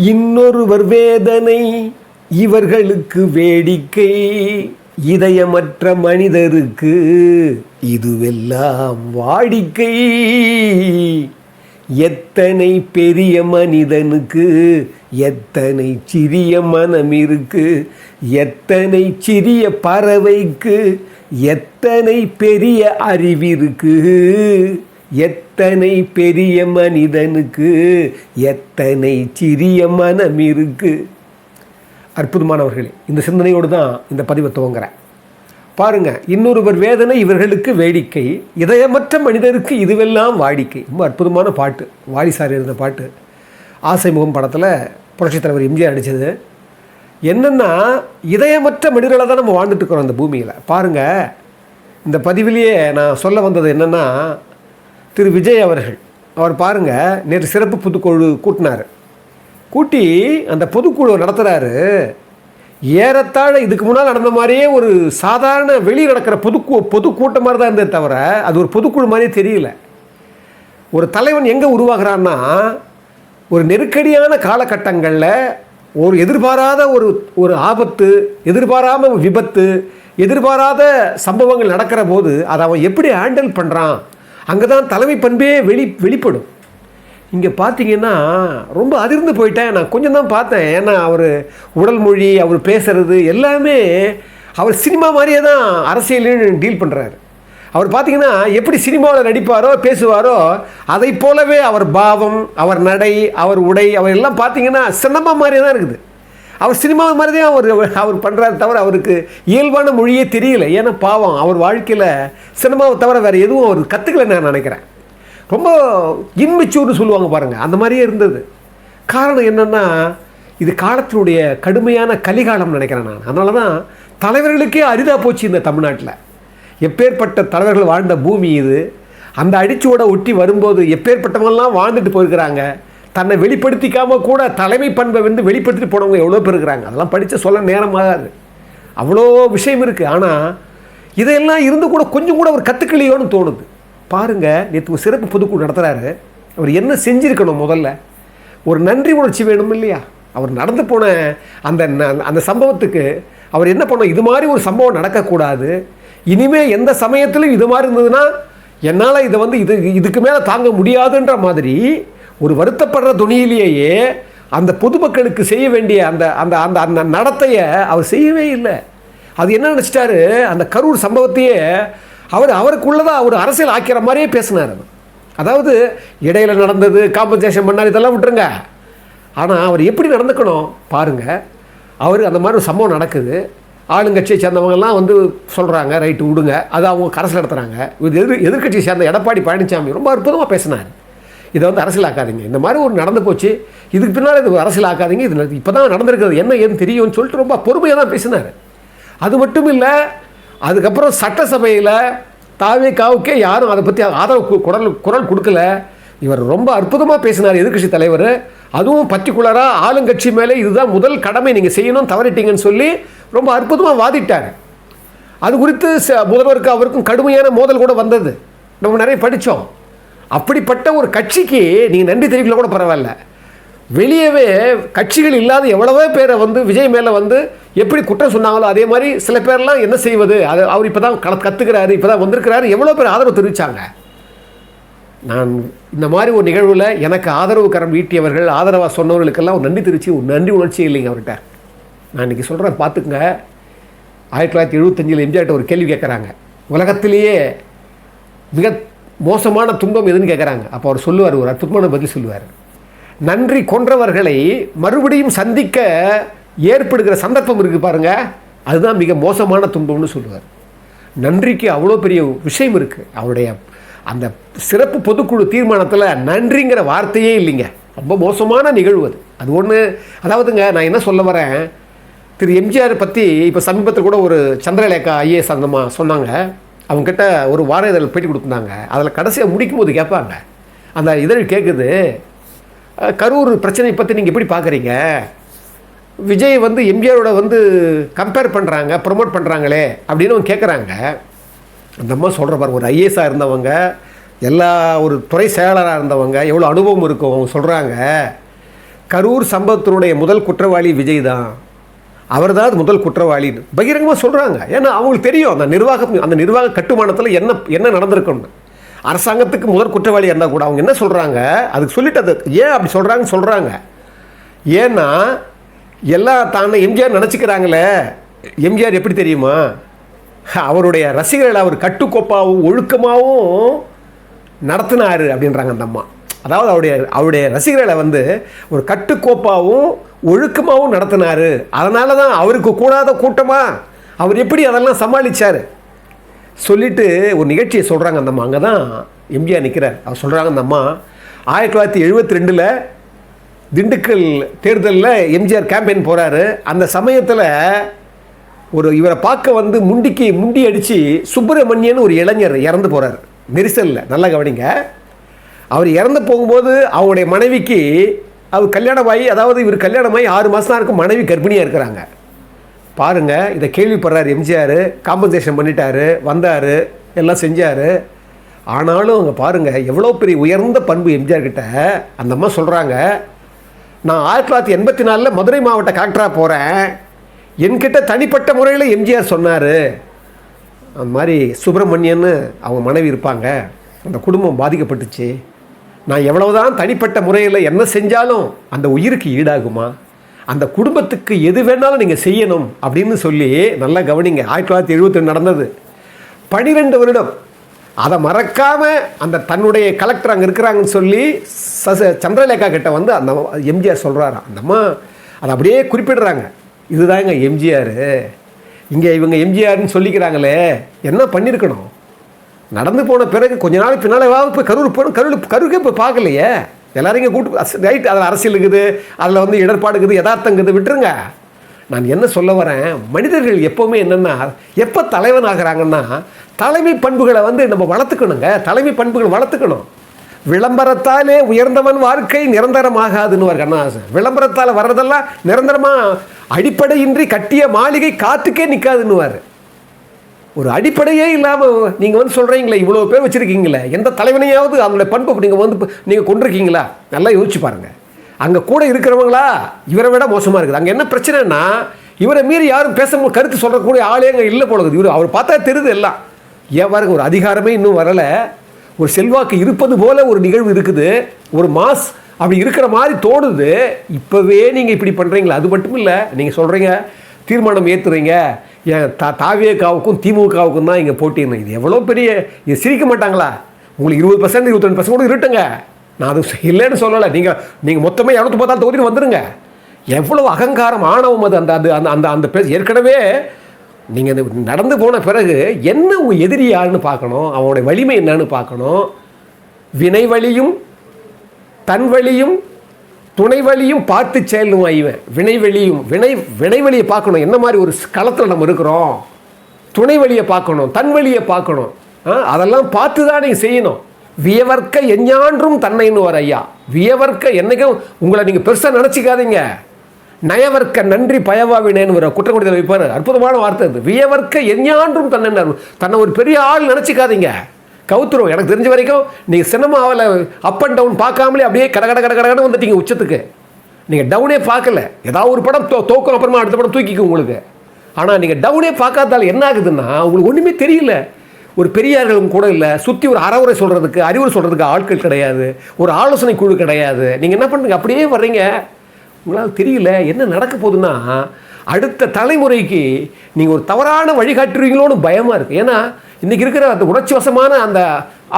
இன்னொருவர் வேதனை இவர்களுக்கு வேடிக்கை. இதயமற்ற மனிதருக்கு இதுவெல்லாம் வாடிக்கை. எத்தனை பெரிய மனிதனுக்கு எத்தனை சிறிய மனம் இருக்கு எத்தனை சிறிய பறவைக்கு எத்தனை பெரிய அறிவிருக்கு எத்தனை பெரிய மனிதனுக்கு எத்தனை சிறிய மனம் இருக்கு அற்புதமானவர்களே இந்த சிந்தனையோடு தான் இந்த பதிவை துவங்குறேன். பாருங்க இன்னொருவர் வேதனை இவர்களுக்கு வேடிக்கை இதயமற்ற மனிதருக்கு இதுவெல்லாம் வாடிக்கை. ரொம்ப அற்புதமான பாட்டு வாரிசார் இருந்த பாட்டு. ஆசை முகம் படத்தில் புரட்சித் தலைவர் எம்ஜிஆர் அடித்தது என்னென்னா இதயமற்ற மனிதர்களை தான் நம்ம வாழ்ந்துட்டு இருக்கிறோம் அந்த பூமியில். பாருங்கள் இந்த பதிவிலேயே நான் சொல்ல வந்தது என்னென்னா திரு விஜய் அவர்கள் அவர் பாருங்கள் நேற்று சிறப்பு பொதுக்குழு கூட்டினார். கூட்டி அந்த பொதுக்குழு நடத்துகிறாரு ஏறத்தாழ இதுக்கு முன்னால் நடந்த மாதிரியே ஒரு சாதாரண வெளியே நடக்கிற பொதுக்கு பொதுக்கூட்டம் மாதிரி தான் இருந்தது தவிர அது ஒரு பொதுக்குழு மாதிரியே தெரியல. ஒரு தலைவன் எங்கே உருவாகிறான்னா ஒரு நெருக்கடியான காலகட்டங்களில் ஒரு எதிர்பாராத ஒரு ஒரு ஆபத்து எதிர்பாராம ஒரு விபத்து எதிர்பாராத சம்பவங்கள் நடக்கிற போது அதை அவன் எப்படி ஹேண்டில் பண்ணுறான் அங்கே தான் தலைமை பண்பே வெளி வெளிப்படும். இங்கே பார்த்தீங்கன்னா ரொம்ப அதிர்ந்து போயிட்டேன் நான். கொஞ்சம் தான் பார்த்தேன். ஏன்னா அவர் உடல் மொழி அவர் பேசுகிறது எல்லாமே அவர் சினிமா மாதிரியே தான் அரசியலையும் டீல் பண்ணுறாரு அவர் பார்த்தீங்கன்னா எப்படி சினிமாவில் நடிப்பாரோ பேசுவாரோ அதை போலவே அவர் பாவம் அவர் நடை அவர் உடை அவர் எல்லாம் பார்த்தீங்கன்னா சினிமா மாதிரியே தான் இருக்குது. அவர் சினிமா மாதிரி தான் அவர் அவர் பண்ணுறாரு தவிர அவருக்கு இயல்பான மொழியே தெரியல. ஏன்னா பாவம் அவர் வாழ்க்கையில் சினிமாவை தவிர வேறு எதுவும் அவர் கற்றுக்கல நான் நினைக்கிறேன். ரொம்ப இன்மெச்சூர்னு சொல்லுவாங்க பாருங்கள் அந்த மாதிரியே இருந்தது. காரணம் என்னென்னா இது காலத்தினுடைய கடுமையான கலிகாலம் நினைக்கிறேன் நான். அதனால தான் தலைவர்களுக்கே அரிதாக போச்சு இந்த தமிழ்நாட்டில். எப்பேற்பட்ட தலைவர்கள் வாழ்ந்த பூமி இது. அந்த அடிச்சுவோட ஒட்டி வரும்போது எப்பேற்பட்டவங்கள்லாம் வாழ்ந்துட்டு போயிருக்கிறாங்க. தன்னை வெளிப்படுத்திக்காமல் கூட தலைமை பண்பை வந்து வெளிப்படுத்திட்டு போனவங்க எவ்வளோ பேர் இருக்கிறாங்க? அதெல்லாம் படித்து சொல்ல நேரமாகாது அவ்வளோ விஷயம் இருக்குது ஆனால் இதையெல்லாம் இருந்து கூட கொஞ்சம் கூட அவர் கற்றுக்கலையோன்னு தோணுது. பாருங்கள் நேற்று சிறப்பு பொதுக்குழு நடத்துகிறாரு அவர் என்ன செஞ்சுருக்கணும் முதல்ல? ஒரு நன்றி உணர்ச்சி வேணும் இல்லையா? அவர் நடந்து போன அந்த ந- அந்த சம்பவத்துக்கு அவர் என்ன பண்ணோம் இது மாதிரி ஒரு சம்பவம் நடக்கக்கூடாது. இனிமேல் எந்த சமயத்திலும் இது மாதிரி இருந்ததுன்னா என்னால் இதை வந்து இது இதுக்கு மேலே தாங்க முடியாதுன்ற மாதிரி ஒரு வருத்தப்படுற துணியிலேயே அந்த பொதுமக்களுக்கு செய்ய வேண்டிய அந்த அந்த அந்த அந்த நடத்தையை அவர் செய்யவே இல்லை. அது என்ன நினச்சிட்டாரு? அந்த கரூர் சம்பவத்தையே அவர் அவருக்குள்ளதான் அவர் அரசியல் ஆக்கிற மாதிரியே பேசினார் அவர். அதாவது இடையில நடந்தது காம்பன்சேஷன் பண்ணார் இதெல்லாம் விட்டுருங்க. ஆனால் அவர் எப்படி நடந்துக்கணும்? பாருங்கள் அவர் அந்த மாதிரி ஒரு சம்பவம் நடக்குது. ஆளுங்கட்சியை சேர்ந்தவங்கெல்லாம் வந்து சொல்கிறாங்க ரைட்டு விடுங்க. அது அவங்க கரசு நடத்துகிறாங்க இது எதிர் எதிர்கட்சியை சேர்ந்த எடப்பாடி பழனிசாமி ரொம்ப அற்புதமாக பேசினார். இதை வந்து அரசியலாக்காதீங்க. இந்த மாதிரி ஒரு நடந்து போச்சு இதுக்கு பின்னால் இது அரசியலாக்காதீங்க. இது இப்போ தான் நடந்திருக்கிறது என்ன ஏதுன்னு தெரியும்னு சொல்லிட்டு ரொம்ப பொறுமையாக தான் பேசினார். அது மட்டும் இல்லை அதுக்கப்புறம் சட்டசபையில் தாவேக்காவுக்கே யாரும் அதை பற்றி ஆதரவு குரல் குரல் கொடுக்கல. இவர் ரொம்ப அற்புதமாக பேசினார் எதிர்க்கட்சி தலைவர். அதுவும் பர்டிகுலராக ஆளுங்கட்சி மேலே இதுதான் முதல் கடமை நீங்கள் செய்யணும் தவறிட்டீங்கன்னு சொல்லி ரொம்ப அற்புதமாக வாதிட்டார். அது குறித்து ச- முதல்வருக்கு அவருக்கும் கடுமையான மோதல் கூட வந்தது. நம்ம நிறைய படித்தோம் அப்படிப்பட்ட ஒரு கட்சிக்கு நீங்கள் நன்றி தெரிவிக்கல கூட பரவாயில்ல. வெளியவே கட்சிகள் இல்லாத எவ்வளவோ பேரை வந்து விஜய் மேலே வந்து எப்படி குற்றம் சொன்னாங்களோ அதே மாதிரி சில பேர்லாம் என்ன செய்வது? அது அவர் இப்போ தான் கல கற்றுக்கிறாரு இப்போ தான் வந்திருக்கிறாரு. எவ்வளோ பேர் ஆதரவு தெரிவித்தாங்க நான் இந்த மாதிரி ஒரு நிகழ்வில் எனக்கு ஆதரவு கரம் ஈட்டியவர்கள் ஆதரவாக சொன்னவர்களுக்கெல்லாம் ஒரு நன்றி தெரிவித்து ஒரு நன்றி உணர்ச்சி இல்லைங்க அவர்கிட்ட. நான் இன்றைக்கி சொல்கிறேன் பார்த்துக்குங்க. ஆயிரத்தி தொள்ளாயிரத்தி எழுபத்தஞ்சில் எம்ஜிஆர்கிட்ட ஒரு கேள்வி கேட்குறாங்க. உலகத்திலேயே மிக மோசமான துன்பம் எதுன்னு கேட்குறாங்க அப்போ அவர் சொல்லுவார் ஒரு அற்புதமான பதில் சொல்லுவார். நன்றி கொன்றவர்களை மறுபடியும் சந்திக்க ஏற்படுகிற சந்தர்ப்பம் இருக்குது பாருங்க. அதுதான் மிக மோசமான துன்பம்னு சொல்லுவார். நன்றிக்கு அவ்வளோ பெரிய விஷயம் இருக்குது அவருடைய அந்த சிறப்பு பொதுக்குழு தீர்மானத்தில் நன்றிங்கிற வார்த்தையே இல்லைங்க. ரொம்ப மோசமான நிகழ்வு அது. அது ஒன்று அதாவதுங்க நான் என்ன சொல்ல வரேன்? திரு எம்ஜிஆர் பற்றி இப்போ சமீபத்தில் கூட ஒரு சந்திரலேகா ஐஏஎஸ் அந்தமாக சொன்னாங்க. அவங்கக்கிட்ட ஒரு வார இதழ் பேட்டி கொடுத்துருந்தாங்க. அதில் கடைசியாக முடிக்கும் போது கேட்பாங்க. அந்த இதழ் கேட்குது கரூர் பிரச்சனை பற்றி நீங்கள் எப்படி பார்க்குறீங்க? விஜய் வந்து எம்ஜிஆரோட வந்து கம்பேர் பண்ணுறாங்க ப்ரொமோட் பண்ணுறாங்களே அப்படின்னு அவங்க கேட்குறாங்க. அந்த அம்மா சொல்கிற பாருங்க ஒரு ஐஏஎஸ்ஸாக இருந்தவங்க எல்லா ஒரு துறை செயலராக இருந்தவங்க எவ்வளோ அனுபவம் இருக்கும் அவங்க சொல்கிறாங்க கரூர் சம்பவத்தினுடைய முதல் குற்றவாளி விஜய் தான். அவர் தான் முதல் குற்றவாளின்னு பகிரங்கமாக சொல்கிறாங்க ஏன்னா அவங்களுக்கு தெரியும் அந்த நிர்வாகம் அந்த நிர்வாக கட்டுமானத்தில் என்ன என்ன நடந்திருக்குன்னு அரசாங்கத்துக்கு முதல் குற்றவாளி இருந்தால் கூட அவங்க என்ன சொல்கிறாங்க அதுக்கு சொல்லிட்டு அது ஏன் அப்படி சொல்கிறாங்கன்னு சொல்கிறாங்க ஏன்னா எல்லா தானே எம்ஜிஆர் நினச்சிக்கிறாங்களே. எம்ஜிஆர் எப்படி தெரியுமா? அவருடைய ரசிகர்களை அவர் கட்டுக்கோப்பாகவும் ஒழுக்கமாகவும் நடத்தினார் அப்படின்றாங்க அந்த அம்மா. அதாவது அவருடைய அவருடைய ரசிகர்களை வந்து ஒரு கட்டுக்கோப்பாகவும் ஒழுக்கமாகவும் நடத்தினார். அதனால தான் அவருக்கு கூடாத கூட்டமாக அவர் எப்படி அதெல்லாம் சமாளித்தார் சொல்லிவிட்டு ஒரு நிகழ்ச்சியை சொல்கிறாங்க அந்த அம்மா. அங்கே தான் எம்ஜிஆர் நிற்கிறார் அவர் சொல்கிறாங்க அந்த அம்மா ஆயிரத்தி தொள்ளாயிரத்தி எழுபத்தி ரெண்டில் திண்டுக்கல் தேர்தலில் எம்ஜிஆர் கேம்பெயின் போகிறாரு அந்த சமயத்தில் ஒரு இவரை பார்க்க வந்து முண்டிக்கு முண்டி அடித்து சுப்பிரமணியன் ஒரு இளைஞர் இறந்து போகிறார் நெரிசலில். நல்லா கவனிங்க. அவர் இறந்து போகும்போது அவருடைய மனைவிக்கு அவர் கல்யாணமாகி அதாவது இவர் கல்யாணமாகி ஆறு மாதம் தான் இருக்கும் மனைவி கர்ப்பிணியாக இருக்கிறாங்க. பாருங்கள் இதை கேள்விப்படுறார் எம்ஜிஆர் காம்பன்சேஷன் பண்ணிட்டாரு வந்தார் எல்லாம் செஞ்சார். ஆனாலும் அங்கே பாருங்கள் எவ்வளோ பெரிய உயர்ந்த பண்பு எம்ஜிஆர் கிட்ட அந்த அம்மா சொல்கிறாங்க நான் ஆயிரத்தி தொள்ளாயிரத்தி எண்பத்தி நாலில் மதுரை மாவட்ட கலெக்டராக போகிறேன் என்கிட்ட தனிப்பட்ட முறையில் எம்ஜிஆர் சொன்னார். அந்த மாதிரி சுப்பிரமணியன்னு அவங்க மனைவி இருப்பாங்க. அந்த குடும்பம் பாதிக்கப்பட்டுச்சு. நான் எவ்வளவுதான் தனிப்பட்ட முறையில் என்ன செஞ்சாலும் அந்த உயிருக்கு ஈடாகுமா? அந்த குடும்பத்துக்கு எது வேணாலும் நீங்கள் செய்யணும் அப்படின்னு சொல்லி நல்லா கவனிங்க. ஆயிரத்தி தொள்ளாயிரத்தி எழுபத்தி நடந்தது. பனிரெண்டு வருடம். அதை மறக்காமல் அந்த தன்னுடைய கலெக்டர் அங்கே இருக்கிறாங்கன்னு சொல்லி சச சந்திரலேகா கிட்ட வந்து அந்த எம்ஜிஆர் சொல்கிறாராம் அந்தம்மா அதை அப்படியே குறிப்பிடுறாங்க. இதுதாங்க எம்ஜிஆர். இங்கே இவங்க எம்ஜிஆர்னு சொல்லிக்கிறாங்களே என்ன பண்ணியிருக்கணும் நடந்து போன பிறகு கொஞ்ச நாள் பின்னாலேவாவது போய் கரூர் போகணும் கரூர் கரூருக்கே போய் பார்க்கலையே? எல்லாரும் இங்கே கூட்டு ரைட் அதில் அரசியல் இருக்குது அதில் வந்து இடர்பாடு இருக்குது யதார்த்தம் இருக்குது விட்டுருங்க. நான் என்ன சொல்ல வரேன்? மனிதர்கள் எப்போவுமே என்னென்னா எப்போ தலைவன் ஆகிறாங்கன்னா தலைமை பண்புகளை வந்து நம்ம வளர்த்துக்கணுங்க. தலைமை பண்புகள் வளர்த்துக்கணும். விளம்பரத்தாலே உயர்ந்தவன் வாழ்க்கை நிரந்தரமாகாதுன்னு கண்ணாசன் விளம்பரத்தால் வர்றதெல்லாம் நிரந்தரமாக அடிப்படையின்றி கட்டிய மாளிகை காத்துக்கே நிற்காதுன்னுவார் ஒரு அடிப்படையே இல்லாமல் நீங்கள் வந்து சொல்கிறீங்களே இவ்வளோ பேர் வச்சுருக்கீங்களே எந்த தலைவனையாவது அவங்களோட பண்பு நீங்கள் வந்து நீங்கள் கொண்டிருக்கீங்களா? நல்லா யோசிச்சு பாருங்கள் அங்கே கூட இருக்கிறவங்களா இவரை விட மோசமாக இருக்குது. அங்கே என்ன பிரச்சனைனா இவரை மீறி யாரும் பேச கருத்து சொல்லக்கூடிய ஆளே அங்கே இல்லை போல இவர் அவர் பார்த்தா தெரியுது எல்லாம். ஏன் பாருங்க ஒரு அதிகாரமே இன்னும் வரலை. ஒரு செல்வாக்கு இருப்பது போல ஒரு நிகழ்வு இருக்குது. ஒரு மாஸ் அப்படி இருக்கிற மாதிரி தோணுது. இப்போவே நீங்கள் இப்படி பண்ணுறீங்களா அது மட்டும் இல்லை நீங்கள் சொல்கிறீங்க தீர்மானம் ஏற்றுறீங்க தா தாவியக்காவுக்கும் திமுகவுக்கும் தான் இங்கே போட்டின்னு இது எவ்வளோ பெரிய இது சிரிக்க மாட்டாங்களா? உங்களுக்கு இருபது பர்சன்ட் இருபத்தெண்டு பர்சன்ட் கூட இருட்டுங்க. நான் அது இல்லைன்னு சொல்லலை. நீங்கள் நீங்கள் மொத்தமாக இரநூத்தி பத்தாறு தொகுதி வந்துடுங்க எவ்வளோ அகங்காரம் ஆணவம் அது அந்த அது அந்த அந்த அந்த பே ஏற்கனவே நீங்கள் இந்த நடந்து போன பிறகு என்ன உங்கள் எதிரி யாருன்னு பார்க்கணும்? அவனுடைய வலிமை என்னன்னு பார்க்கணும். வினை வழியும் தன் வழியும் துணை வழியும் பார்த்து செயலும் இவன். வினைவெளியும் வினை வினைவெளியை பார்க்கணும். என்ன மாதிரி ஒரு களத்தில் நம்ம இருக்கிறோம்? துணை வழியை பார்க்கணும் தன் வழியை பார்க்கணும். ஆ, அதெல்லாம் பார்த்து தான் நீங்கள் செய்யணும். வியவர்க்க எஞ்ஞான்றும் தன்னைன்னு வர ஐயா. வியவர்க்க என்னைக்கும் உங்களை நீங்கள் பெருசாக நினச்சிக்காதீங்க. நயவர்க்க நன்றி பயவாவினேன்னு வர குற்றக்குடியில் வைப்பார். அற்புதமான வார்த்தை அது. வியவர்க்க எஞ்ஞான்றும் தன்னை தன்னை ஒரு பெரிய ஆள் நினச்சிக்காதீங்க. கவுத்துரும். எனக்கு தெரிஞ்ச வரைக்கும் நீங்கள் சினிமாவில் அப் அண்ட் டவுன் பார்க்காமலே அப்படியே கட கட கட கடன்னு வந்துட்டீங்க உச்சத்துக்கு. நீங்கள் டவுனே பார்க்கல. ஏதாவது ஒரு படம் தோ தோக்கம் அப்புறமா அடுத்த படம் தூக்கிக்கும் உங்களுக்கு. ஆனால் நீங்கள் டவுனே பார்க்காதால என்ன ஆகுதுன்னா உங்களுக்கு ஒன்றுமே தெரியல. ஒரு பெரியார்களும் கூட இல்லை. சுற்றி ஒரு அறவுரை சொல்கிறதுக்கு அறிவுரை சொல்கிறதுக்கு ஆட்கள் கிடையாது. ஒரு ஆலோசனை குழு கிடையாது. நீங்கள் என்ன பண்ணுங்க? அப்படியே வர்றீங்க. உங்களால் தெரியல. என்ன நடக்க போகுதுன்னா அடுத்த தலைமுறைக்கு நீங்கள் ஒரு தவறான வழிகாட்டுறீங்களோன்னு பயமாக இருக்குது ஏன்னா இன்றைக்கி இருக்கிற அந்த உணர்ச்சி வசமான அந்த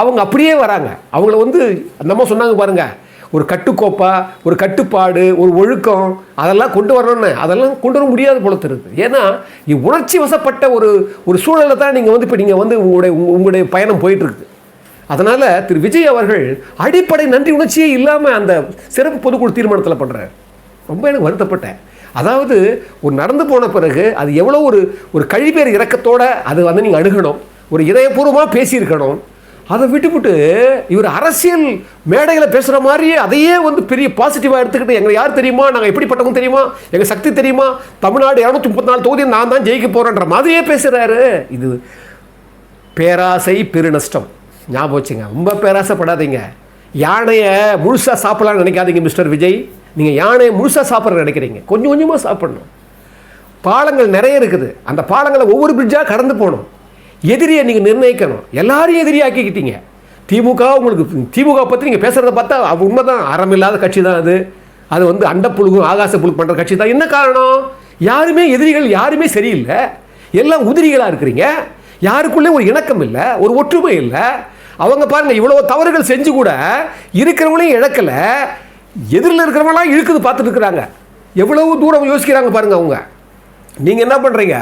அவங்க அப்படியே வராங்க. அவங்கள வந்து அந்தம்மா சொன்னாங்க பாருங்கள் ஒரு கட்டுக்கோப்பாக ஒரு கட்டுப்பாடு ஒரு ஒழுக்கம் அதெல்லாம் கொண்டு வரணும்னு. அதெல்லாம் கொண்டு வர முடியாது போல தெரியுது. ஏன்னா உணர்ச்சி வசப்பட்ட ஒரு ஒரு சூழலை தான் நீங்கள் வந்து இப்போ நீங்கள் வந்து உங்களுடைய உங்களுடைய பயணம் போயிட்டுருக்கு. அதனால் திரு விஜய் அவர்கள் அடிப்படை நன்றி உணர்ச்சியே இல்லாமல் அந்த சிறப்பு பொதுக்குழு தீர்மானத்தில் பண்ணுறாரு ரொம்ப எனக்கு வருத்தப்பட்டேன். அதாவது ஒரு நடந்து போன பிறகு அது எவ்வளோ ஒரு ஒரு கழிப்பேர் இறக்கத்தோடு அது வந்து நீங்கள் அணுகணும். ஒரு இதயபூர்வமாக பேசியிருக்கணும். அதை விட்டுவிட்டு இவர் அரசியல் மேடையில் பேசுகிற மாதிரியே அதையே வந்து பெரிய பாசிட்டிவாக எடுத்துக்கிட்டு எங்களை யார் தெரியுமா? நாங்கள் எப்படிப்பட்டவங்க தெரியுமா? எங்கள் சக்தி தெரியுமா? தமிழ்நாடு இரநூத்தி முப்பத்தி நாலு தொகுதி நான் தான் ஜெயிக்க போகிறேன்ற மாதிரியே பேசுகிறாரு இது பேராசை பெருநஷ்டம். ஞாபகம் வச்சுங்க. ரொம்ப பேராசைப்படாதீங்க. யானையை முழுசாக சாப்பிடலாம்னு நினைக்காதீங்க மிஸ்டர் விஜய். நீங்கள் யானையை முழுசாக சாப்பிட்ற நினைக்கிறீங்க. கொஞ்சம் கொஞ்சமாக சாப்பிடணும். பாலங்கள் நிறைய இருக்குது. அந்த பாலங்களை ஒவ்வொரு பிரிட்ஜாக கடந்து போகணும். எதிரியை நீங்கள் நிர்ணயிக்கணும். எல்லாரையும் எதிரியாக்கிக்கிட்டீங்க. திமுக உங்களுக்கு திமுக பற்றி நீங்கள் பேசுகிறத பார்த்தா அது உண்மைதான். அறம் இல்லாத கட்சி தான் அது. அது வந்து அண்டப்புழுகும் ஆகாச புழு பண்ணுற கட்சி தான் என்ன காரணம்? யாருமே எதிரிகள் யாருமே சரியில்லை. எல்லாம் உதிரிகளாக இருக்கிறீங்க. யாருக்குள்ளே ஒரு இணக்கம் இல்லை ஒரு ஒற்றுமை இல்லை. அவங்க பாருங்கள் இவ்வளோ தவறுகள் செஞ்சு கூட இருக்கிறவங்களையும் இழக்கலை. எதிரில் இருக்கிறவங்களாம் இழுக்குது பார்த்துட்டு இருக்கிறாங்க. எவ்வளவு தூரம் யோசிக்கிறாங்க பாருங்கள் அவங்க. நீங்கள் என்ன பண்ணுறீங்க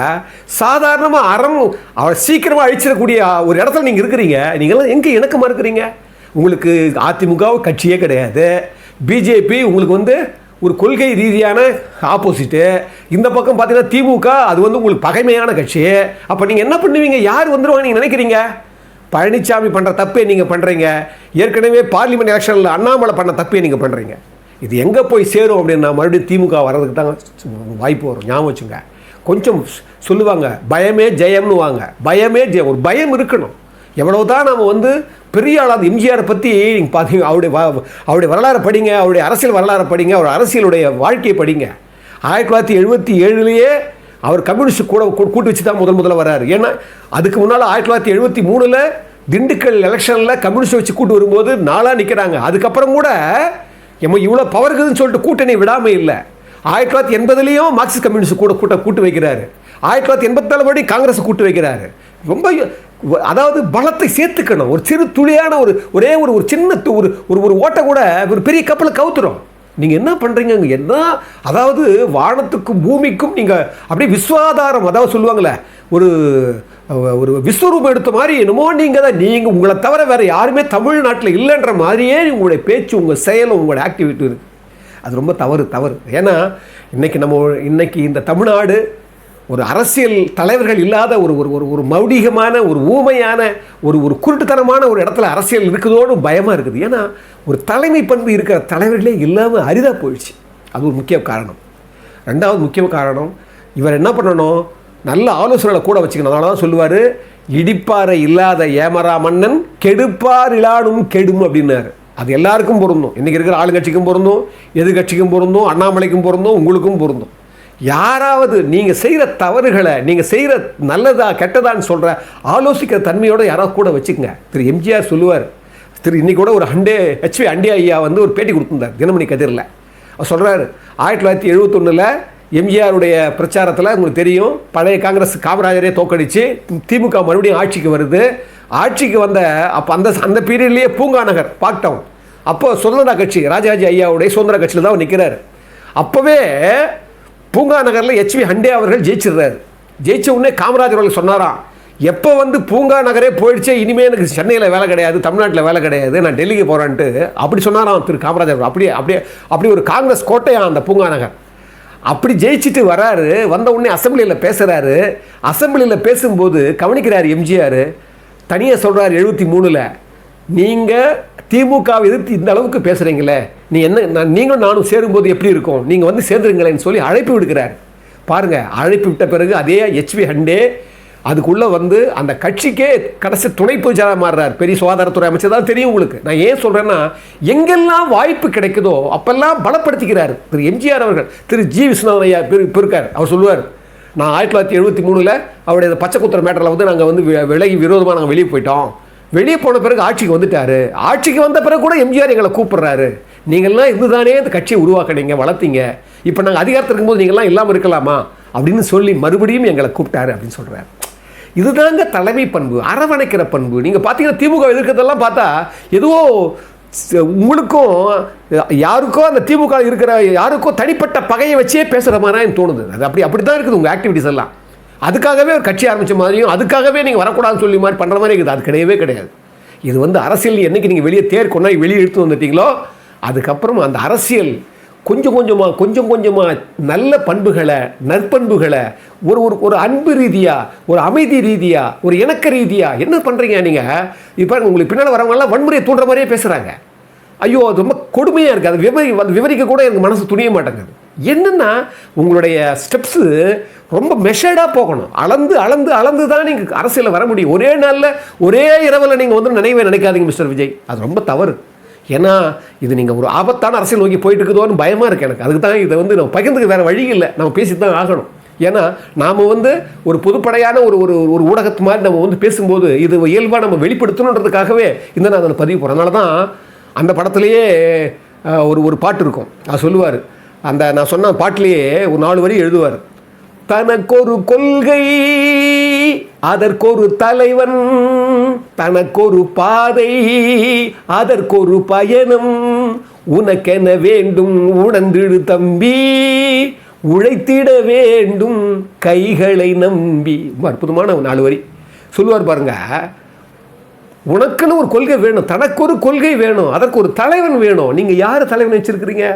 சாதாரணமாக அறம் அவளை சீக்கிரமாக அழிச்சிடக்கூடிய ஒரு இடத்துல நீங்கள் இருக்கிறீங்க. நீங்களாம் எங்கே இணக்கமாக இருக்கிறீங்க? உங்களுக்கு அதிமுக கட்சியே கிடையாது. பிஜேபி உங்களுக்கு வந்து ஒரு கொள்கை ரீதியான ஆப்போசிட்டு இந்த பக்கம் பார்த்தீங்கன்னா திமுக அது வந்து உங்களுக்கு பகைமையான கட்சி. அப்போ நீங்கள் என்ன பண்ணுவீங்க? யார் வந்துருவாங்க நீங்கள் நினைக்கிறீங்க? பழனிசாமி பண்ணுற தப்பே நீங்கள் பண்ணுறீங்க ஏற்கனவே பார்லிமெண்ட் எலெக்ஷனில் அண்ணாமலை பண்ண தப்பே நீங்கள் பண்ணுறீங்க இது எங்கே போய் சேரும் அப்படின்னா மறுபடியும் திமுக வர்றதுக்கு தான் வாய்ப்பு வரும். ஞாபகம் வச்சுங்க. கொஞ்சம் சொல்லுவாங்க பயமே ஜெயம்னு வாங்க பயமே ஜெயம். ஒரு பயம் இருக்கணும். எவ்வளவு தான் நம்ம வந்து பெரிய ஆளாக எம்ஜிஆரை பற்றி நீங்கள் பார்த்தீங்க அவருடைய அவருடைய வரலாறை படிங்க அவருடைய அரசியல் வரலாறை படிங்க அவர் அரசியலுடைய வாழ்க்கையை படிங்க. ஆயிரத்தி தொள்ளாயிரத்தி எழுபத்தி ஏழுலேயே அவர் கம்யூனிஸ்ட் கூட கூ- கூட்டு வச்சு தான் முதல் முதல்ல வராரு ஏன்னா அதுக்கு முன்னால் ஆயிரத்தி தொள்ளாயிரத்தி எழுபத்தி மூணில் திண்டுக்கல் எலெக்ஷனில் கம்யூனிஸ்ட் வச்சு கூட்டு வரும்போது நாளாக நிற்கிறாங்க அதுக்கப்புறம் கூட எம்ம இவ்வளோ பவர் இருக்குதுன்னு சொல்லிட்டு கூட்டணி விடாமல் இல்லை. ஆயிரத்தி தொள்ளாயிரத்தி எண்பதுலேயும் மார்க்சிஸ்ட் கம்யூனிஸ்ட் கூட கூட்ட கூட்டு வைக்கிறாரு. ஆயிரத்தி தொள்ளாயிரத்தி எண்பத்தாலு படி காங்கிரஸ் கூட்டு வைக்கிறாரு. ரொம்ப அதாவது பலத்தை சேர்த்துக்கணும். ஒரு சிறு துளியான ஒரு ஒரே ஒரு ஒரு சின்ன ஒரு ஒரு ஒரு ஓட்டை கூட ஒரு பெரிய கப்பலை கவுத்துரும். நீங்கள் என்ன பண்ணுறீங்க அங்கே? என்ன? அதாவது வானத்துக்கும் பூமிக்கும் நீங்கள் அப்படியே விஸ்வாதாரம் அதாவது சொல்லுவாங்களே ஒரு ஒரு விஸ்வரூபம் எடுத்த மாதிரி என்னமோ நீங்கள் தான். நீங்கள் உங்களை தவிர வேறு யாருமே தமிழ்நாட்டில் இல்லைன்ற மாதிரியே உங்களுடைய பேச்சு உங்கள் செயலும் உங்களுடைய ஆக்டிவிட்டி இருக்குது அது ரொம்ப தவறு தவறு. ஏன்னா இன்றைக்கி நம்ம இன்றைக்கி இந்த தமிழ்நாடு ஒரு அரசியல் தலைவர்கள் இல்லாத ஒரு ஒரு ஒரு ஒரு மௌடிகமான ஒரு ஊமையான ஒரு ஒரு குருட்டுத்தனமான ஒரு இடத்துல அரசியல் இருக்குதோடு பயமாக இருக்குது. ஏன்னா ஒரு தலைமை பண்பு இருக்கிற தலைவர்களே இல்லாமல் அரிதாக போயிடுச்சு. அது ஒரு முக்கிய காரணம். ரெண்டாவது முக்கிய காரணம் இவர் என்ன பண்ணணும்? நல்ல ஆலோசனைகளை கூட வச்சுக்கணும். அதனால தான் சொல்லுவார் இடிப்பாறை இல்லாத ஏமரா மன்னன் கெடுப்பார் இலானும் கெடும் அப்படின்னாரு. அது எல்லாருக்கும் பொருந்தும். இன்றைக்கி இருக்கிற ஆளுங்கட்சிக்கும் பொருந்தும் எதிர்கட்சிக்கும் பொருந்தும் அண்ணாமலைக்கும் பொருந்தும் உங்களுக்கும் பொருந்தும். யாராவது நீங்கள் செய்கிற தவறுகளை நீங்கள் செய்கிற நல்லதா கெட்டதான்னு சொல்கிற ஆலோசிக்கிற தன்மையோட யாராவது கூட வச்சுக்கோங்க. திரு எம்ஜிஆர் சொல்லுவார். திரு இன்றைக்கி கூட ஒரு ஹண்டே ஹெச்வி அண்டே ஐயா வந்து ஒரு பேட்டி கொடுத்துருந்தார் தினமணி கதிரில். அவர் சொல்கிறாரு ஆயிரத்தி தொள்ளாயிரத்தி எழுபத்தொன்னில் எம்ஜிஆருடைய பிரச்சாரத்தில் உங்களுக்கு தெரியும் பழைய காங்கிரஸ் காமராஜரே தோக்கடிச்சு திமுக மறுபடியும் ஆட்சிக்கு வருது. ஆட்சிக்கு வந்த அப்போ அந்த அந்த பீரியட்லேயே பூங்கா நகர் பாக்டவுன் அப்போ சுதந்திர கட்சி ராஜாஜி ஐயாவுடைய சுதந்திர கட்சியில் தான் அவர் நிற்கிறார் அப்போவே பூங்கா நகரில் ஹெச்வி ஹண்டே அவர்கள் ஜெயிச்சிடுறாரு. ஜெயிச்ச உடனே காமராஜர் அவர்கள் சொன்னாராம் எப்போ வந்து பூங்கா நகரே போயிடுச்சே இனிமேல் எனக்கு சென்னையில் வேலை கிடையாது தமிழ்நாட்டில் வேலை கிடையாது நான் டெல்லிக்கு போகிறேன்ட்டு அப்படி சொன்னாராம் திரு காமராஜர். அப்படியே அப்படியே அப்படி ஒரு காங்கிரஸ் கோட்டையான் அந்த பூங்கா நகர். அப்படி ஜெயிச்சுட்டு வராரு வந்த உடனே அசம்பிளியில் பேசுகிறாரு அசம்பிளியில் பேசும்போது கவனிக்கிறார் எம்ஜிஆர். தனியாக சொல்கிறார் எழுபத்தி மூணில் நீங்கள் திமுகவை எதிர்த்து இந்த அளவுக்கு பேசுகிறீங்களே நீ என்ன நான் நீங்களும் நானும் சேரும்போது எப்படி இருக்கும்? நீங்கள் வந்து சேர்ந்துருங்களேன்னு சொல்லி அழைப்பு விடுக்கிறார். பாருங்கள் அழைப்பு விட்ட பிறகு அதே ஹெச்வி ஹண்டே அதுக்குள்ளே வந்து அந்த கட்சிக்கே கடைசி துணை பொதுச்செயலாக மாறுறார். பெரிய சுகாதாரத்துறை அமைச்சர் தான் தெரியும் உங்களுக்கு. நான் ஏன் சொல்கிறேன்னா எங்கெல்லாம் வாய்ப்பு கிடைக்குதோ அப்பெல்லாம் பலப்படுத்திக்கிறார். திரு எம்ஜிஆர் அவர்கள் திரு ஜி விஸ்வநாதன் ஐயா இப்போ இப்போ இருக்கார் அவர் சொல்லுவார் நான் ஆயிரத்தி தொள்ளாயிரத்தி எழுபத்தி மூணில் அவருடைய இந்த பச்சை குத்துற மேட்டரில் வந்து நாங்கள் வந்து விலகி விரோதமாக நாங்கள் வெளியே போயிட்டோம். வெளியே போன பிறகு ஆட்சிக்கு வந்துட்டார். ஆட்சிக்கு வந்த பிறகு கூட எம்ஜிஆர் எங்களை கூப்பிடுறாரு. நீங்கள்லாம் இருந்துதானே இந்த கட்சியை உருவாக்குனீங்க வளர்த்தீங்க. இப்போ நாங்கள் அதிகாரத்தில் இருக்கும்போது நீங்கள்லாம் இல்லாமல் இருக்கலாமா? அப்படின்னு சொல்லி மறுபடியும் எங்களை கூப்பிட்டாரு அப்படின்னு சொல்கிறார் இதுதாங்க தலைமை பண்பு அரவணைக்கிற பண்பு. நீங்கள் பார்த்தீங்கன்னா திமுக இருக்கிறதெல்லாம் பார்த்தா எதுவோ உங்களுக்கும் யாருக்கோ அந்த திமுக இருக்கிற யாருக்கோ தனிப்பட்ட பகையை வச்சே பேசுகிற மாதிரி தான் எனக்கு தோணுது. அது அப்படி அப்படி தான் இருக்குது உங்கள் ஆக்டிவிட்டிஸ் எல்லாம். அதுக்காகவே ஒரு கட்சி ஆரம்பித்த மாதிரியும் அதுக்காகவே நீங்கள் வரக்கூடாதுன்னு சொல்லி மாதிரி பண்ணுற மாதிரி இருக்குது. அது கிடையவே கிடையாது. இது வந்து அரசியல் என்னைக்கு நீங்கள் வெளியே தேர் கொண்டா வெளியே எடுத்து வந்துட்டீங்களோ அதுக்கப்புறம் அந்த அரசியல் கொஞ்சம் கொஞ்சமாக கொஞ்சம் கொஞ்சமாக நல்ல பண்புகளை நற்பண்புகளை ஒரு ஒரு ஒரு அன்பு ரீதியாக ஒரு அமைதி ரீதியாக ஒரு இணக்க ரீதியாக என்ன பண்ணுறீங்க நீங்கள் இப்போ உங்களுக்கு பின்னால் வரவங்களாம் வன்முறையை தூண்டுற மாதிரியே பேசுகிறாங்க ஐயோ அது ரொம்ப கொடுமையாக இருக்குது அது விவரி அது விவரிக்க கூட எனக்கு மனசு துணிய மாட்டேங்குது. என்னென்னா உங்களுடைய ஸ்டெப்ஸு ரொம்ப மெஷர்டாக போகணும். அளந்து அளந்து அளந்து தான் நீங்கள் அரசியலில் வர முடியும். ஒரே நாளில் ஒரே இரவில் நீங்கள் வந்து நினைவே நினைக்காதீங்க மிஸ்டர் விஜய். அது ரொம்ப தவறு. ஏன்னா இது நீங்கள் ஒரு ஆபத்தான அரசியல் நோக்கி போயிட்டு இருக்குதோன்னு பயமாக இருக்குது எனக்கு. அதுக்கு தான் இதை வந்து நம்ம பகிர்ந்துக்க வேறு வழி இல்லை. நம்ம பேசி தான் ஆகணும். ஏன்னா நாம் வந்து ஒரு பொதுப்படையான ஒரு ஒரு ஒரு ஊடகத்து மாதிரி நம்ம வந்து பேசும்போது இது இயல்பாக நம்ம வெளிப்படுத்தணுன்றதுக்காகவே இந்த நான் அதில் பதிவு போகிறேன் அதனால தான் அந்த படத்துலேயே ஒரு ஒரு பாட்டு இருக்கும். அது சொல்லுவார். அந்த நான் சொன்ன பாட்டிலேயே ஒரு நாலு வரி எழுதுவார். தனக்கொரு கொள்கை அதற்கொரு தலைவன் தனக்கொரு பாதை அதற்கொரு பயணம். உனக்கென வேண்டும் உணர்ந்திடு தம்பி உழைத்திட வேண்டும் கைகளை நம்பி. அற்புதமான ஒரு நாலு வரி. சொல்லுவார் பாருங்க உனக்குன்னு ஒரு கொள்கை வேணும் தனக்கு ஒரு கொள்கை வேணும் அதற்கு ஒரு தலைவன் வேணும். நீங்கள் யார் தலைவன் வச்சுருக்கிறீங்க?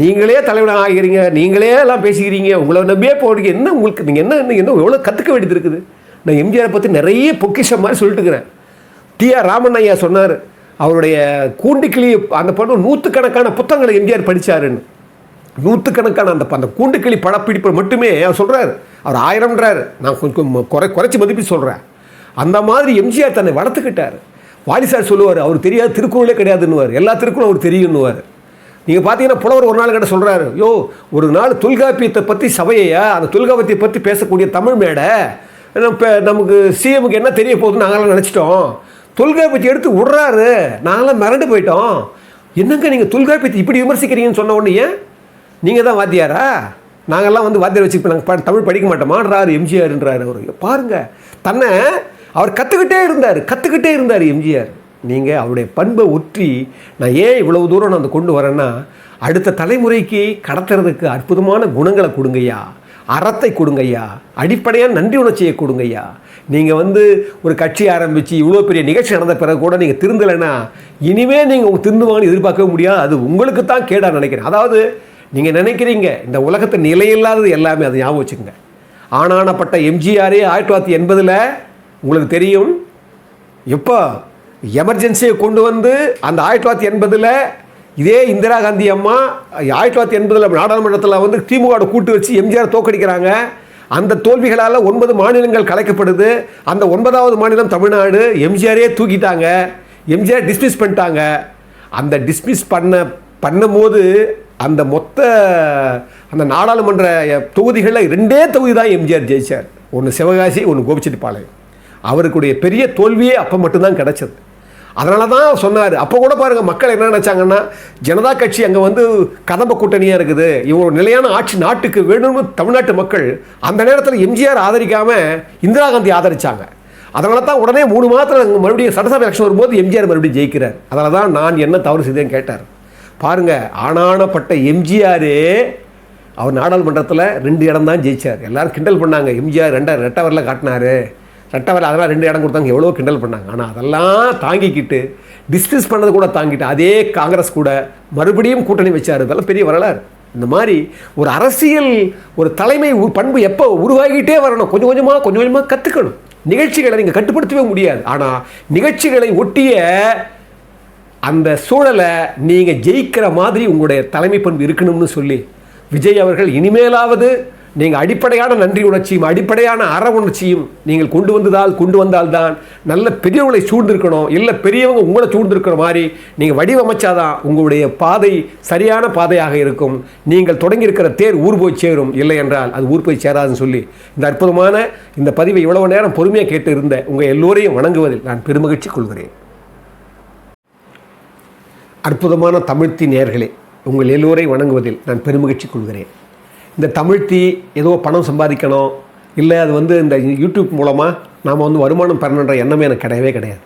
நீங்களே தலைவராக ஆகிறீங்க நீங்களே எல்லாம் பேசிக்கிறீங்க உங்களை நம்பியே போடுங்க என்ன உங்களுக்கு நீங்கள் என்ன என்ன என்ன எவ்வளோ கற்றுக்க வேண்டியது இருக்குது? நான் எம்ஜிஆரை பற்றி நிறைய பொக்கிஷம் மாதிரி சொல்லிட்டு இருக்கிறேன் டிஆர் ராமன் ஐயா சொன்னார் அவருடைய கூண்டுக்கிளி அந்த படம் நூற்றுக்கணக்கான புத்தகங்களை எம்ஜிஆர் படிச்சாருன்னு. நூற்றுக்கணக்கான அந்த அந்த கூண்டுக்கிளி படப்பிடிப்பு மட்டுமே அவர் சொல்கிறார் அவர் ஆயிரம்ன்றார். நான் கொஞ்சம் குறை குறைச்சி மதிப்பி சொல்கிறேன் அந்த மாதிரி எம்ஜிஆர் தன்னை வளர்த்துக்கிட்டார். வாரிசார் சொல்லுவார் அவர் தெரியாத திருக்குறளே கிடையாதுன்னுவார். எல்லா திருக்குறளும் அவர் தெரியும்னுவார் நீங்கள் பார்த்தீங்கன்னா புலவர் ஒரு நாள் கிட்ட சொல்கிறாரு யோ ஒரு நாள் தொல்காப்பியத்தை பற்றி சபையா அந்த தொல்காப்பியத்தை பற்றி பேசக்கூடிய தமிழ் மேடை இப்போ நமக்கு சிஎமுக்கு என்ன தெரிய போகுதுன்னு நாங்களாம் நினச்சிட்டோம். தொல்காப்பியத்தை எடுத்து விட்றாரு. நாங்களாம் மிரண்டு போயிட்டோம். என்னங்க நீங்கள் தொல்காப்பியத்தை இப்படி விமர்சிக்கிறீங்கன்னு சொன்ன உடனே ஏன்? நீங்கள் தான் வாத்தியாரா? நாங்கள்லாம் வந்து வாத்தியார் வச்சுருப்போம் நாங்கள் ப- தமிழ் படிக்க மாட்டோமான்றாரு எம்ஜிஆர்ன்றாரு அவர். பாருங்கள் தன்னை அவர் கற்றுக்கிட்டே இருந்தார் கற்றுக்கிட்டே இருந்தார் எம்ஜிஆர். நீங்கள் அவருடைய பண்பை ஒற்றி நான் ஏன் இவ்வளவு தூரம் நான் அதை கொண்டு வரேன்னா அடுத்த தலைமுறைக்கு கடத்துறதுக்கு அற்புதமான குணங்களை கொடுங்கய்யா. அறத்தை கொடுங்கய்யா. அடிப்படையாக நன்றி உணர்ச்சியை கொடுங்கய்யா. நீங்கள் வந்து ஒரு கட்சி ஆரம்பித்து இவ்வளோ பெரிய நிகழ்ச்சி நடந்த பிறகு கூட நீங்கள் திருந்தலைன்னா இனிமே நீங்கள் உங்க திருந்துவாங்கன்னு எதிர்பார்க்கவே முடியாது. அது உங்களுக்கு தான் கேடாக நினைக்கிறேன். அதாவது நீங்கள் நினைக்கிறீங்க இந்த உலகத்தை நிலையில்லாதது எல்லாமே அதை ஞாபகம் வச்சுக்கோங்க. ஆனானப்பட்ட எம்ஜிஆரே ஆயிரத்தி தொள்ளாயிரத்தி எண்பதில் உங்களுக்கு தெரியும்? எப்போ எமர்ஜென்சியை கொண்டு வந்து அந்த ஆயிரத்தி தொள்ளாயிரத்தி எண்பதில் இதே இந்திரா காந்தி அம்மா ஆயிரத்தி தொள்ளாயிரத்தி எண்பதில் நாடாளுமன்றத்தில் வந்து திமுகவோட கூட்டு வச்சு எம்ஜிஆர் தோக்கடிக்கிறாங்க. அந்த தோல்விகளால் ஒன்பது மாநிலங்கள் கலைக்கப்படுது. அந்த ஒன்பதாவது மாநிலம் தமிழ்நாடு. எம்ஜிஆரே தூக்கிட்டாங்க. எம்ஜிஆர் டிஸ்மிஸ் பண்ணிட்டாங்க. அந்த டிஸ்மிஸ் பண்ண பண்ணும்போது அந்த மொத்த அந்த நாடாளுமன்ற தொகுதிகளில் ரெண்டே தொகுதி தான் எம்ஜிஆர் ஜெயிச்சார். ஒன்று சிவகாசி ஒன்று கோபிச்செட்டிப்பாளையம். அவருக்குடைய பெரிய தோல்வியே அப்போ மட்டும்தான் கிடச்சது. அதனால தான் சொன்னார். அப்போ கூட பாருங்கள் மக்கள் என்ன நினச்சாங்கன்னா ஜனதா கட்சி அங்கே வந்து கதம்ப கூட்டணியாக இருக்குது. இவங்க நிலையான ஆட்சி நாட்டுக்கு வேணும்னு தமிழ்நாட்டு மக்கள் அந்த நேரத்தில் எம்ஜிஆர் ஆதரிக்காமல் இந்திரா காந்தி ஆதரித்தாங்க அதனால தான் உடனே மூணு மாதத்தில் மறுபடியும் சட்டசபை எலெக்ஷன் வரும்போது எம்ஜிஆர் மறுபடியும் ஜெயிக்கிறார். அதனால தான் நான் என்ன தவறு செய்தேன்னு கேட்டார். பாருங்கள் ஆனானப்பட்ட எம்ஜிஆரே அவர் நாடாளுமன்றத்தில் ரெண்டு இடம் தான் ஜெயிச்சார். எல்லோரும் கிண்டல் பண்ணாங்க. எம்ஜிஆர் ரெண்டாயிரம் ரெட்டவரில் காட்டினார். ரெட்டவர் அதெல்லாம் ரெண்டு இடம் கொடுத்தாங்க. எவ்வளோ கிண்டல் பண்ணாங்க. ஆனால் அதெல்லாம் தாங்கிக்கிட்டு டிஸ்கஸ் பண்ணது கூட தாங்கிட்டு அதே காங்கிரஸ் கூட மறுபடியும் கூட்டணி வச்சார். இதெல்லாம் பெரிய வரலாறு. இந்த மாதிரி ஒரு அரசியல் ஒரு தலைமை உ- பண்பு எப்போ உருவாகிட்டே வரணும். கொஞ்சம் கொஞ்சமாக கொஞ்சம் கொஞ்சமாக கற்றுக்கணும் நிகழ்ச்சிகளை நீங்கள் கட்டுப்படுத்தவே முடியாது. ஆனால் நிகழ்ச்சிகளை ஒட்டிய அந்த சூழலை நீங்கள் ஜெயிக்கிற மாதிரி உங்களுடைய தலைமை பண்பு இருக்கணும்னு சொல்லி விஜய் அவர்கள் இனிமேலாவது நீங்கள் அடிப்படையான நன்றி உணர்ச்சியும் அடிப்படையான அற உணர்ச்சியும் நீங்கள் கொண்டு வந்ததால் கொண்டு வந்தால்தான் நல்ல பெரியவங்களை சூழ்ந்திருக்கணும். இல்லை பெரியவங்க உங்களை சூழ்ந்திருக்கிற மாதிரி நீங்கள் வடிவமைச்சாதான் உங்களுடைய பாதை சரியான பாதையாக இருக்கும். நீங்கள் தொடங்கியிருக்கிற தேர் ஊர் போய் சேரும். இல்லை என்றால் அது ஊர் போய் சேராதுன்னு சொல்லி இந்த அற்புதமான இந்த பதிவை இவ்வளவு நேரம் பொறுமையாக கேட்டு இருந்த உங்கள் எல்லோரையும் வணங்குவதில் நான் பெருமகிழ்ச்சி கொள்கிறேன். அற்புதமான தமிழ்த்தி நேர்களே உங்கள் எல்லோரை வணங்குவதில் நான் பெருமகிழ்ச்சி கொள்கிறேன். இந்த தமிழ்த்தி ஏதோ பணம் சம்பாதிக்கணும் இல்லை அது வந்து இந்த யூடியூப் மூலமாக நாம் வந்து வருமானம் பெறணுன்ற எண்ணமே எனக்கு கிடையவே கிடையாது.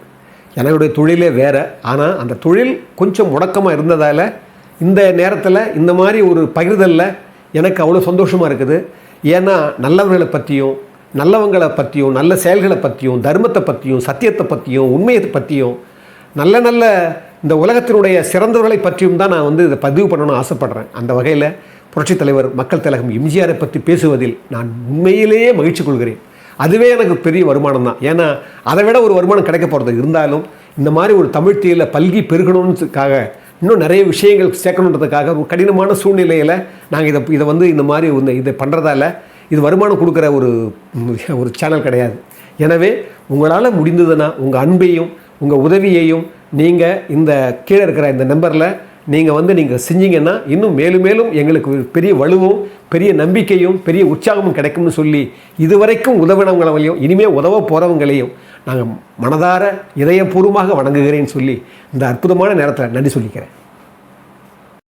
என்னுடைய தொழிலே வேறு. ஆனால் அந்த தொழில் கொஞ்சம் முடக்கமாக இருந்ததால் இந்த நேரத்தில் இந்த மாதிரி ஒரு பகிர்தலில் எனக்கு அவ்வளோ சந்தோஷமாக இருக்குது. ஏன்னா நல்லவர்களை பற்றியும் நல்லவங்களை பற்றியும் நல்ல செயல்களை பற்றியும் தர்மத்தை பற்றியும் சத்தியத்தை பற்றியும் உண்மையை பற்றியும் நல்ல நல்ல இந்த உலகத்தினுடைய சிறந்தவர்களை பற்றியும் தான் நான் வந்து இதை பதிவு பண்ணணும்னு ஆசைப்பட்றேன். அந்த வகையில் புரட்சித் தலைவர் மக்கள் திலகம் எம்ஜிஆரை பற்றி பேசுவதில் நான் உண்மையிலேயே மகிழ்ச்சி கொள்கிறேன். அதுவே எனக்கு பெரிய வருமானம் தான். ஏன்னா அதை விட ஒரு வருமானம் கிடைக்க போகிறது இருந்தாலும் இந்த மாதிரி ஒரு தமிழ்த்தியில் பல்கி பெருகணுன்றதுக்காக இன்னும் நிறைய விஷயங்கள் சேர்க்கணுன்றதுக்காக ஒரு கடினமான சூழ்நிலையில் நாங்கள் இதை இதை வந்து இந்த மாதிரி இந்த இதை பண்ணுறதால இது வருமானம் கொடுக்குற ஒரு ஒரு சேனல் கிடையாது. எனவே உங்களால் முடிந்ததுன்னா உங்கள் அன்பையும் உங்கள் உதவியையும் நீங்கள் இந்த கீழே இருக்கிற இந்த நம்பரில் நீங்கள் வந்து நீங்கள் செஞ்சீங்கன்னா இன்னும் மேலும் மேலும் எங்களுக்கு பெரிய வலுவும் பெரிய நம்பிக்கையும் பெரிய உற்சாகமும் கிடைக்கும்னு சொல்லி இதுவரைக்கும் உதவினவங்களையும் இனிமேல் உதவ போகிறவங்களையும் நாங்கள் மனதார இதயபூர்வமாக வணங்குகிறேன்னு சொல்லி இந்த அற்புதமான நேரத்தில் நன்றி சொல்லிக்கிறேன்.